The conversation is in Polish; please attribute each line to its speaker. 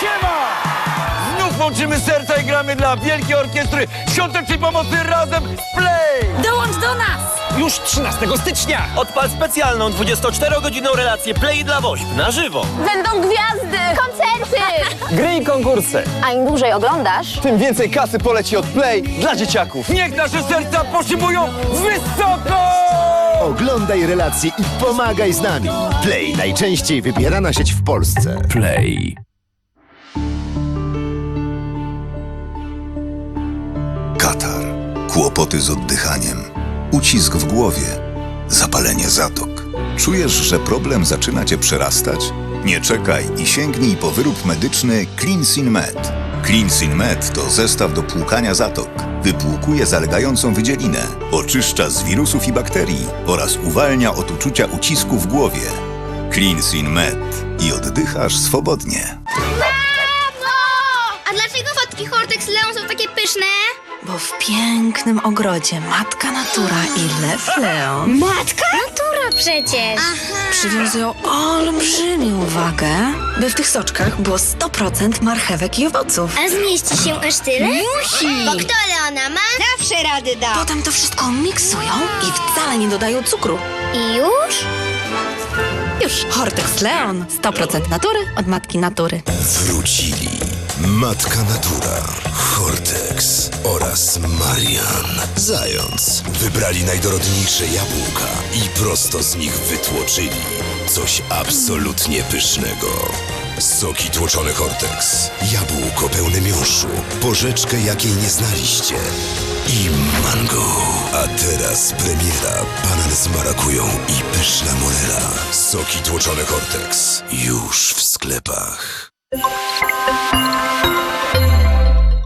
Speaker 1: Siema! Znów łączymy serca i gramy dla Wielkiej Orkiestry Świątecznej Pomocy razem z Play!
Speaker 2: Dołącz do nas!
Speaker 3: Już 13 stycznia!
Speaker 4: Odpal specjalną 24-godzinną relację Play dla WOŚP na żywo.
Speaker 2: Będą gwiazdy!
Speaker 5: Koncerty!
Speaker 3: Gry i konkursy.
Speaker 5: A im dłużej oglądasz,
Speaker 3: Tym więcej kasy poleci od Play dla dzieciaków.
Speaker 1: Niech nasze serca poszybują wysoko!
Speaker 6: Oglądaj relacje i pomagaj z nami. Play najczęściej wybierana sieć w Polsce.
Speaker 7: Play.
Speaker 8: Katar, kłopoty z oddychaniem, ucisk w głowie, zapalenie zatok. Czujesz, że problem zaczyna cię przerastać? Nie czekaj i sięgnij po wyrób medyczny Cleansin Med. Cleansin Med to zestaw do płukania zatok. Wypłukuje zalegającą wydzielinę, oczyszcza z wirusów i bakterii oraz uwalnia od uczucia ucisku w głowie. Cleansin Med i oddychasz swobodnie.
Speaker 9: A dlaczego fotki Hortex Leon są takie pyszne?
Speaker 2: Bo w pięknym ogrodzie matka natura i lew Leon
Speaker 9: Matka? Przecież.
Speaker 2: przywiązują olbrzymią uwagę, by w tych soczkach było 100% marchewek i owoców.
Speaker 9: A zmieści się aż tyle? Musi. Bo kto Leona ma? Zawsze rady da.
Speaker 2: Potem to wszystko miksują i wcale nie dodają cukru.
Speaker 9: I już?
Speaker 2: Już Hortex Leon 100% natury od matki natury.
Speaker 7: Wrócili Matka Natura, Hortex oraz Marian. Zając. Wybrali najdorodniejsze jabłka i prosto z nich wytłoczyli coś absolutnie pysznego. Soki tłoczone Hortex, jabłko pełne miąższu, porzeczkę jakiej nie znaliście i mango. A teraz premiera, banan z marakują i pyszna morela. Soki tłoczone Hortex, już w sklepach.